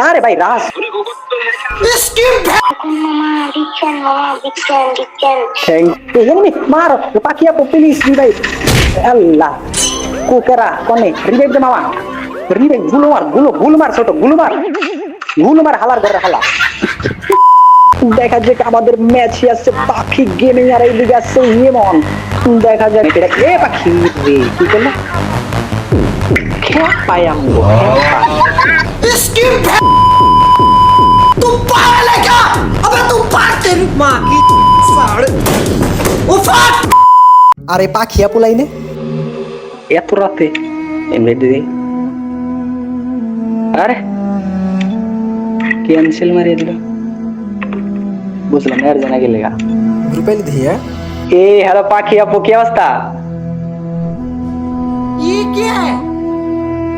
আরে ভাই, রাস। কোনে মার মার হালার দেখা যাক আমাদের ম্যাচ আছে পাখি গেমিং আর এইদিকে আছে ইমন দেখা যাক এটা পাখি কি করল? খেয়া পাই আমগো तू पागल है क्या अबे तू पाग तेरी माँ की साड़ उफाट আরে পাখিয়া পোলাইনে এত রাতে এমনি দিদি আরে ক্যান্সেল মারিয়ে দিল বুঝলাম এর জানা গেলে গা ग्रुप ली थी है এ হ্যালো পাখি আপু কি অবস্থা ये क्या है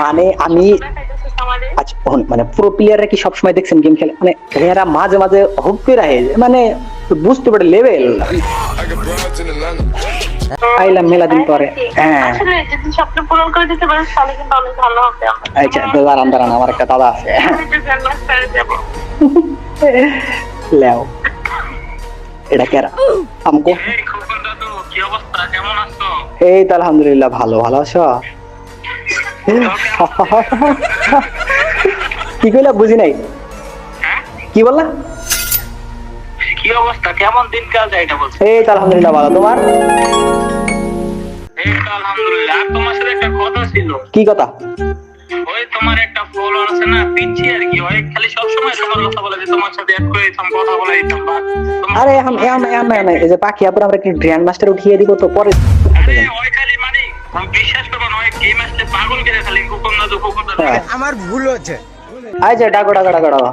মানে আমি আচ্ছা মানে পুরো প্লেয়াররা কি সবসময় দেখছেন গেম খেলে? মানে এরা মাঝে মাঝে হুক করে মানে বুঝতে পারে লেভেল আইলাম মেলা দিন পরে। হ্যাঁ। আচ্ছা দাঁড়ান দাঁড়ান, আমার একটা দাদা আছে। লেও। এটা কেরা আমকো? কি অবস্থা? কেমন আছো? এই তো আলহামদুলিল্লাহ ভালো ভালো আছো? কি কইলা বুঝি নাই? হ্যাঁ? কি বললা? কি অবস্থা? কেমন দিনকাল যায় এটা বলছো? এই তো আলহামদুলিল্লাহ ভালো তোমার? এই তো আলহামদুলিল্লাহ। তোমার সাথে একটা কথা ছিল। কি কথা? ওই তোমার একটা ফলোয়ার আছে না পিচ্ছি আর কি। ওই খালি সবসময় তোমার কথা বলে যে তোমার সাথে এক করে দিতাম কথা বলে দিতাম আরে এখন এখন এখন এখন এই যে পাখি আপুর আমরা কি গ্র্যান্ড মাস্টার উঠিয়ে দিব তো? পরে আরে ওই খালি মানে বিশ্বাস করব না ওই গেম আসলে পাগল করে খালি দাদু খোকন দাদু হ্যাঁ। আমার ভুল হচ্ছে আচ্ছা ডাকো ডাকো ডাকো ডাকো।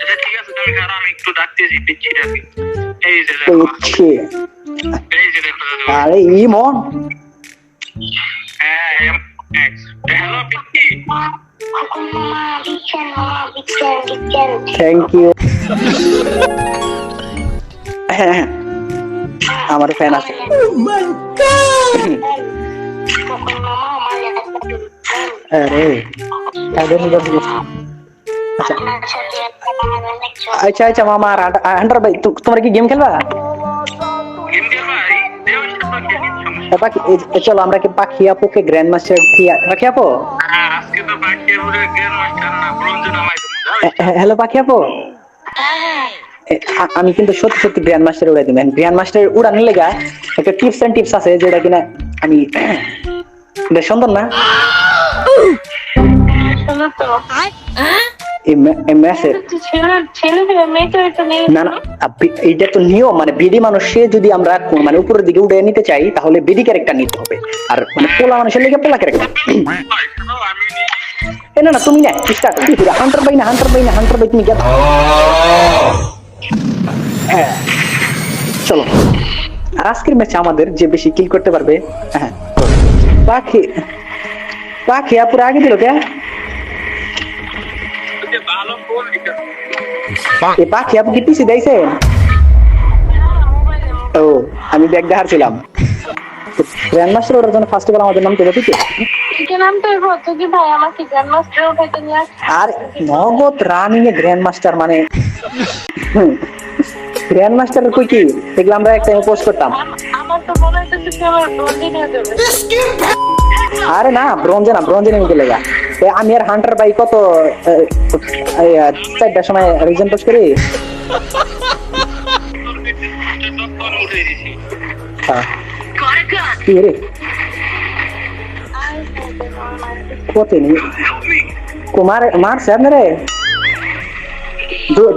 আচ্ছা ঠিক আছে তুমি খারাপ আমি একটু ডাকতেছি পিচ্ছিটাকে এই যে দেখো। এই যে। দেখো আরে ইমন। থ্যাংক ইউ হ্যাঁ আমার ফ্যান আছে। কোকন মামা আমার আরে তাদের নিয়ে যাচ্ছি। আচ্ছা আপনার সাথে আমাদের অনেক চল আচ্ছা আচ্ছা মামা হান্টার ভাই তু- তোমরা কি গেম খেলবা গেম খেলবা এই দেওয়ার সাথে খেলি সমস্যা এ পাখি এই যে- চলো আমরা কি পাখি আপুকে গ্র্যান্ড মাস্টার পাখি আপু হ্যালো, পাখি আপু? আমি কিন্তু সত্যি সত্যি গ্র্যান্ড মাস্টার উড়াই দিবেন গ্র্যান্ড মাস্টার উড়ানোর লেগা একটা টিপস এন্ড টিপস আছে যেটা কিনা আমি সুন্দর না? এটা তো নিয়ম মানে যদি আমরা মানে উপরের দিকে নিতে চাই, তাহলে বিডি নিতে হবে। আর মানে পোলা মানুষের লেগে পোলা ক্যারেক্টার এ, না তুমি হান্টার বাই না হান্টার বাই না হান্টার বাই তুমি হ্যাঁ। চলো। আজকের ম্যাচে আমাদের যে বেশি কিল করতে পারবে হ্যাঁ। পাখি পাখি আপুর আগে দিল কে? দিতে পাখি, আপু, কি পিসি দিয়েছেন ও, আমি ব্যাগ দেখার ছিলাম। গ্র্যান্ড ওটার জন্য ফার্স্ট অফ আমাদের নাম তো ঠিক কি নাম তো কি ভাই আমাকে গ্র্যান্ডমাস্টার উঠাইতে নিয়ে আর নগদ রানিং এ গ্র্যান্ড মাস্টার মানে গ্র্যান্ড মাস্টার কই কি? এগুলো আমরা একটা পোস্ট করতাম। আমার তো মনে হইতেছে তুই আমার বন্দি নিয়ে দেবে আরে না ব্রঞ্জে না ব্রঞ্জে নেমে গেলে গা। আমি আর হান্টার ভাই কত চারটার সময় রিজন পোস্ট করি? হ্যাঁ। কি রে? কত নি কুমার মারছে আপনারে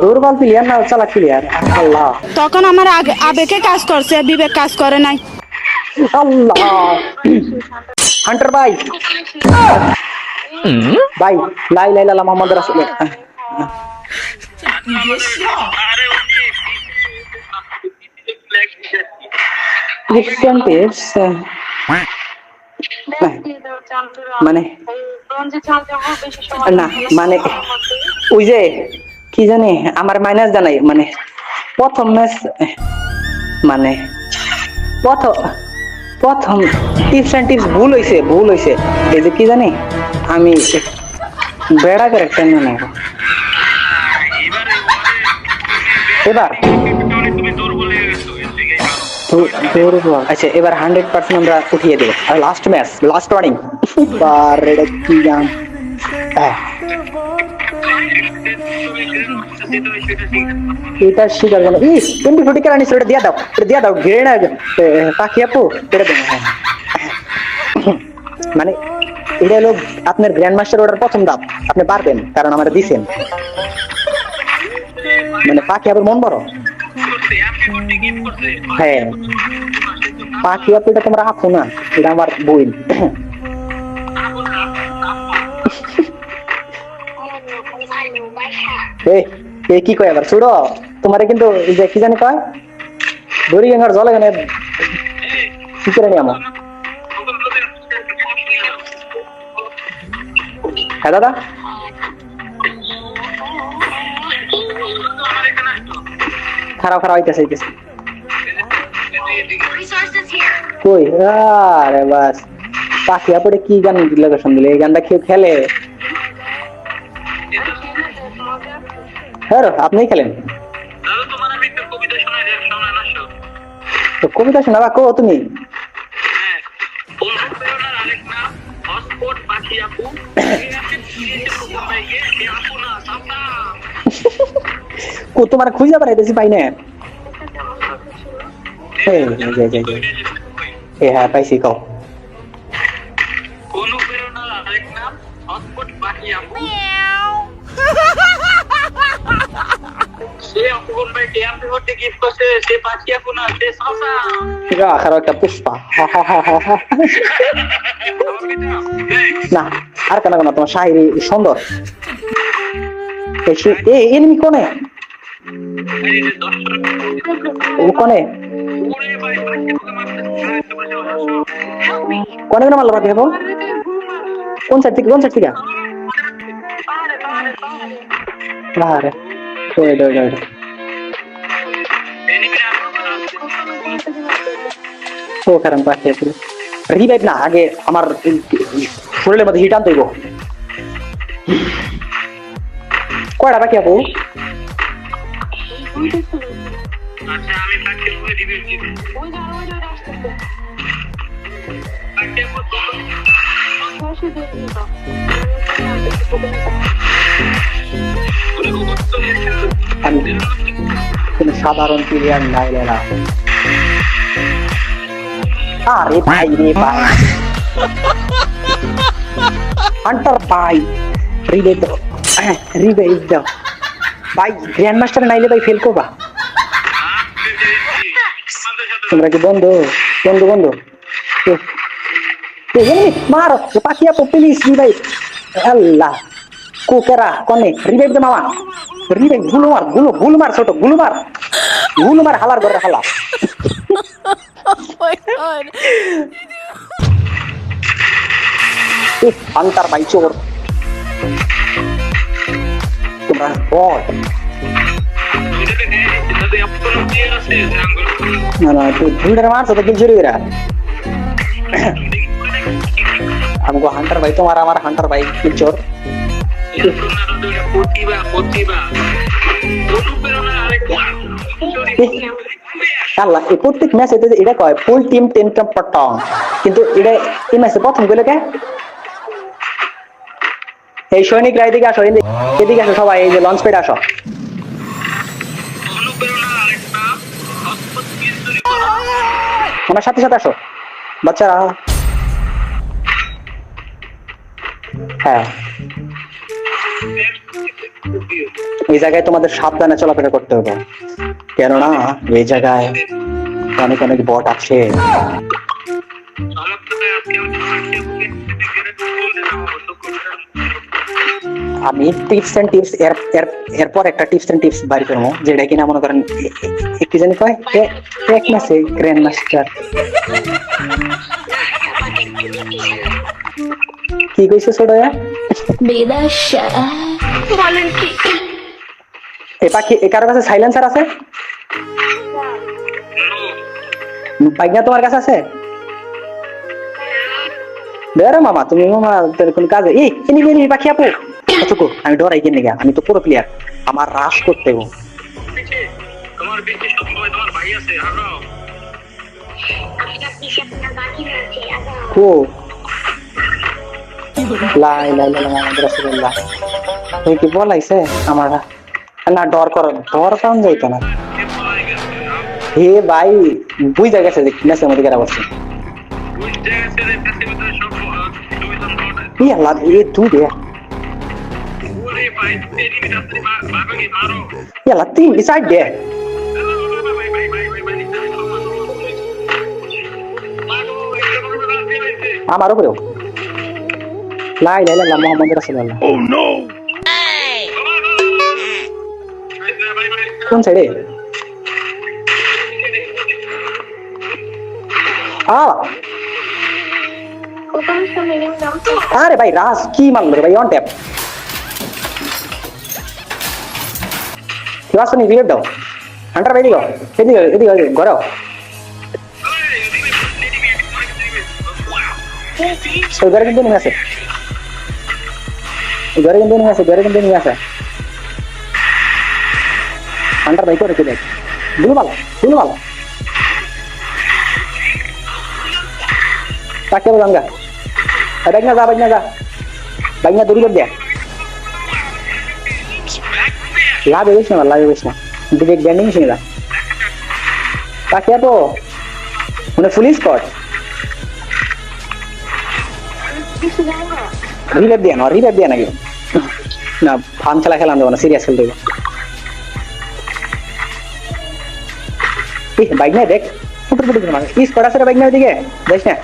দুর্বল প্লেয়ার না চালাক প্লেয়ার আল্লাহ। তখন আমার আগে আবেগে কাজ করছে বিবেক কাজ করে নাই। আল্লাহ। হান্টার ভাই। ভাই লাই লাই লালা মোহাম্মদ রাসুল ক্রিশ্চিয়ান পেজ মানে- না, মানে- ওই যে কি জানি আমার মাইনাস জানাই মানে প্রথম ম্যাচ মানে প্রথম প্রথম টিপস অ্যান্ড টিপস ভুল হইছে ভুল হইছে। এই যে কি জানি আমি বেড়া করে টেনে নেব। এবারে আচ্ছা এবার হান্ড্রেড পার্সেন্ট আমরা উঠিয়ে দেবো। আর লাস্ট ম্যাচ লাস্ট ওয়ার্নিং কি পাখি আপু হ্যাঁ। মানে এটা হলো আপনার গ্র্যান্ড মাস্টার অর্ডার প্রথম দাম আপনি পারবেন, কারণ আমার দিছেন। মানে পাখি আবার মন বড়। হ্যাঁ। পাখি আপু এটা তোমরা না, এটা আমার বই। এ কি কয় আবার? ছুড়ো তোমারে কিন্তু যে কি জানি কয়? দড়ি গাঙ্গার জলে গানে কি করে নিয়ে আমার হ্যাঁ দাদা? খারাপ খারাপ হইতেছে হইতেছে কই আরে বাস পাখি আপরে কি গান লোকেশন দিলে এই গানটা কেউ খেলে হ্যাঁ আপনি খেলেন তো কবিতা শোনাবা কো তুমি কো তোমার খুঁজে পাইতেছি পাই না। হ্যাঁ পাইছি কও। অনুপ্রেরণার আরেক নাম হটস্পট পাখি আপু সে অপূর্ণ ভাই কে আপনি হতে গিফট করছে সে পাখি আপু না সে সাসা গা খারাপ একটা পুষ্পা। হা, হা, হা, হা, হা। না আর কেন কেন তোমার শাহিরি সুন্দর। এ এনিমি কোনে? ও কোনে কোনে কেন মারলো ভাবি কোন সাইড থেকে কোন সাইড থেকে বাহারে ওই ওই ওই ও কারণ পাশে ছিল রিভাইভ না আগে আমার এই শরীরের মধ্যে হিট আনতে হইব কয়টা বাকি আপু আচ্ছা আমি পাখি আপুকে রিভিউ দিই পাখি আপু আমি কোনো সাধারণ প্লেয়ার নাই না। আরে ভাই রে ভাই। হান্টার ভাই রিভাইভ দাও। রিভাইভ দাও। ভাই গ্র্যান্ড মাস্টার নাইলে ভাই ফেল করবা। তোমরা কি বন্ধু? বন্ধু বন্ধু। মারো। এ পাখি আপু প্লিজ রিভাইভ আল্লাহ কুকেরা কনে রিভাইভ দে মামা। রিভাইভগুলো মারগুলো গুলো মার ছোটগুলো মার। গুলো মার হালার করে হালা। এ আন্তার ভাই চোর। তোমরা বল না দুইটার মারছো তো চুরি করে আমাকে হান্টার ভাই তোমার আমার হান্টার ভাই কিল চোর প্রতিভা প্রতিভা অনুপ্রেরণার আরেক নাম আল্লাহ এই প্রত্যেক ম্যাচে এটা কয় ফুল টিম টেন পটং কিন্তু এটা এই ম্যাচে প্রথম গেলে কে এই সৈনিকরা এদিকে আসো এদিকে আসো সবাই, এই যে লঞ্চ পেড আসো। আমার সাথে সাথে আসো, বাচ্চারা। হ্যাঁ। এই জায়গায় তোমাদের সাবধানে চলাফেরা করতে হবে। কেননা, এই জায়গায় অনেক অনেক বট আছে। আমি টিপস এন্ড টিপস এর এর, এরপর একটা টিপস এন্ড টিপস বাড়ি করব, যেটা কিনা মনে করেন কি জানি কয়? এ- এক মাসে গ্র্যান্ড মাস্টার কি কইছে ছোট বিদাশা বলেন কি এ পাখি, এ কারও কাছে সাইলেন্সার আছে? পাইনা তোমার কাছে আছে? বেরো মামা, তুমি মামা, তোর কোন কাজে এই, কিনি কিনি, পাখি আপু। চুকু আমি ডরাই কিনে গা আমি তো পুরো প্লেয়ার আমার রাশ করতে গো তোমার পিছে সব তোমার ভাই আছে হারো কো? লাই লাই লাই রাসূলুল্লাহ তুমি কি বলাইছে আমার? না ডর কর ডর কারণ যাইতো না। হে ভাই বুঝা গেছে যে মেসের মধ্যে গেরা বসছে বুঝতে গেছে যে কাছে ভিতরে সব সুবিধা নয় ই আল্লাহ এ তুই রে বড় বড় রাতে হইছে আমার উপরেও লাই লাই লাই মোহাম্মদ রাসূলুল্লাহ। ভাই ভাই কোন সাইডে? আ আরে ভাই রাজ কি মারলো রে ভাই? অন ট্যাপ কি আসনি রিলেট দাও হান্টার ভাই দিগো এদিকে এদিকে এদিকে ঘরে ওই ঘরে কিন্তু নিয়ে আসে ওই ঘরে কিন্তু নিয়ে আসে ঘরে কিন্তু নিয়ে আসে হান্টার ভাই করে কি দেখগুলো ভালো গুলো ভালো তাকে বললাম গা বাইক না যা বাইক লাভ হইস না, লাভ হইস না। দিকে ব্যান্ডিং যা তাকে তো মানে ফুল স্কট রিভাইভ দিয়ে না রিভাইভ দিয়ে নাকি? না ফার্ম খেলা খেলাম দেবো না সিরিয়াস খেলতে বাইক নাই দেখ। ফুটে ফুটে মার স্কট আছে বাইক নাই ওদিকে দেখ না।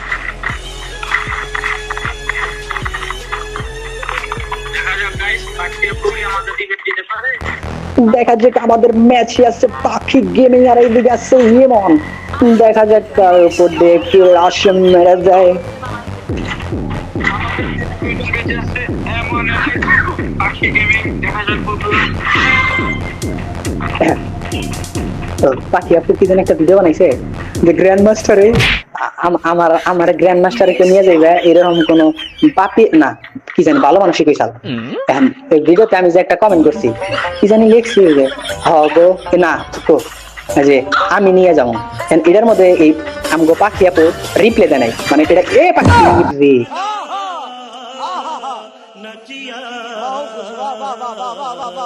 দেখা যাক আমাদের ম্যাচ আছে পাখি গেমিং আর এইদিকে আছে ইমন। দেখা যাক তার উপর দিয়ে কি আসন মেরে যায় পাখি গেমিং দেখা যাক বন্ধুরা তো পাখি আপু কি যেন একটা ভিডিও বানাইছে যে গ্র্যান্ড মাস্টারে আমার আমার গ্র্যান্ড মাস্টারে কে নিয়ে যাইবে এরকম কোন পাপি না কি জানি ভালো মানুষই এখন এই ভিডিওতে আমি যে একটা কমেন্ট করছি কি জানি লিখছি যে হ গো না তো যে আমি নিয়ে যাব। এটার মধ্যে এই আমগো পাখি আপু রিপ্লে দেয় নাই। মানে এটা এ পাখি রে।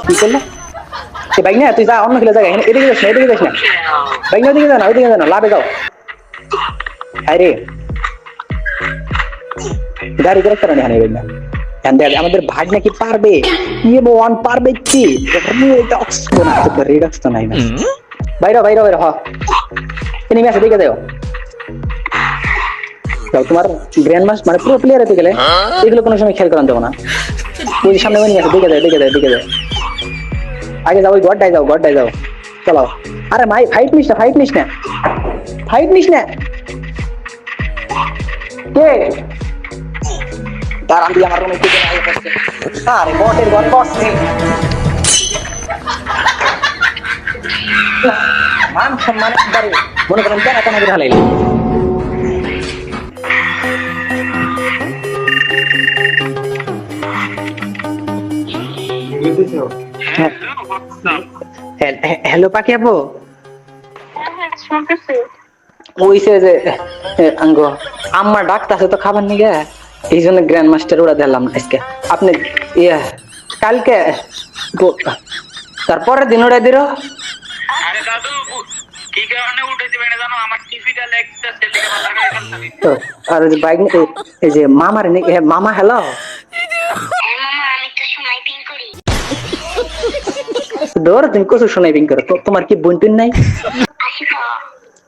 কি করল? সে বাইক না তুই যা অন্য খেলে জায়গায় এদিকে যাস না এদিকে যাস না বাইক না ওদিকে যা না ওদিকে যা না লাভে যাও। আরে। গাড়ি করে কারণে হানি না? আমাদের ভাগ নাকি পারবে? ইয়ে ওয়ান পারবে কি? রিডক্স তো রিডক্স তো নাই না বাইরে বাইরে বাইরে হ। এনিমি আছে দিকে যাও। যাও তোমার গ্র্যান্ড মাস্টার মানে পুরো প্লেয়ার হতে গেলে এগুলো কোনো সময় খেয়াল করান দেবো না। ওই সামনে ওই আছে দিকে যায় দিকে যায় দিকে যায় আগে যাও ওই গডটাই যাও গডটাই যাও। চলো। আরে ভাই ফাইট নিস না ফাইট নিস না। ফাইট নিস না। কে? তার আমি আমার রুমে টিকে আগে বসছে আরে বটের ঘর বসছে মান সম্মান বাড়ি মনে করেন কেন কেন করে হালাইলে হ্যালো পাখি আপু। হ্যাঁ হ্যাঁ শুনতেছি। ওইসে যে আঙ্গ আম্মা ডাকতাছে তো খাবার নিগে। এই জন্য গ্র্যান্ড মাস্টার ওরা দিলাম আজকে। আপনি ইয়ে কালকে তারপরের দিন ওরা দিল আরে দাদু কি কারণে উঠে দিবে জানো? আমার টিভিটা লেগটা সেল থেকে লাগাই খালি তো আর ওই যে বাইক এই যে মামার নি- মামা হ্যালো? ধর তুমি কচু শোনাই বিং করো তো- তোমার কি বোন টুন নাই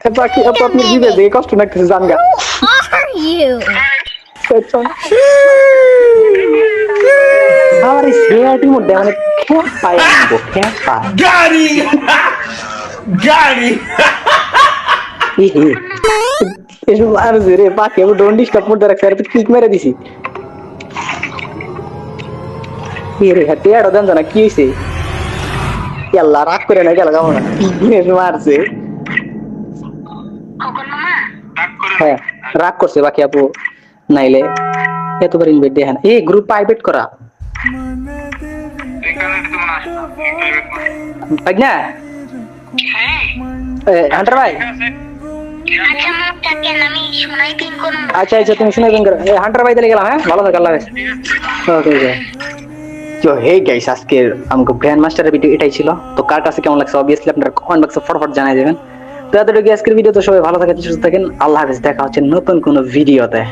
বাকি আপু আপনি বিবেস দেখে কষ্ট লাগতেছে জানগা Are you? আমার এই সিআরটির মধ্যে মানে খেয়া পায় আনব got him! ইহে এসব আর রে বাকি আমি ডোন্ট ডিস্টার্ব মধ্যে রাখছি আর ক্লিক মেরে দিছি। রে হাতে আর দেন জানা কি হইছে? আল্লাহ রাগ করে না গেল কেমন মারছে খোকন মামা রাগ করে হ্যাঁ রাগ করছে, বাকি আপু নাইলে এতবার ইনভাইট দেখেন এই গ্রুপ প্রাইভেট করা। এখানে তুমি আসো ভাই না হান্টার ভাই? আচ্ছা মামা থাকেন আমি শোনাই দিন কোন আচ্ছা আচ্ছা তুমি শুনে দিন হান্টার ভাই তাহলে গেলাম হ্যাঁ? ভালো থাকো, আল্লাহ হাফেজ। ওকে ওকে তো হে গাইস আজকে আমাকে গ্র্যান্ড মাস্টারের ভিডিও এটাই ছিল। তো কার কাছে কেমন লাগছে? অবভিয়াসলি আপনারা কমেন্ট বক্সে ফটফট জানাই দেবেন। তো এতটুকু আজকের ভিডিও তো সবাই ভালো থাকেন, সুস্থ থাকেন। আল্লাহ হাফিজ, দেখা হচ্ছে নতুন কোনো ভিডিওতে।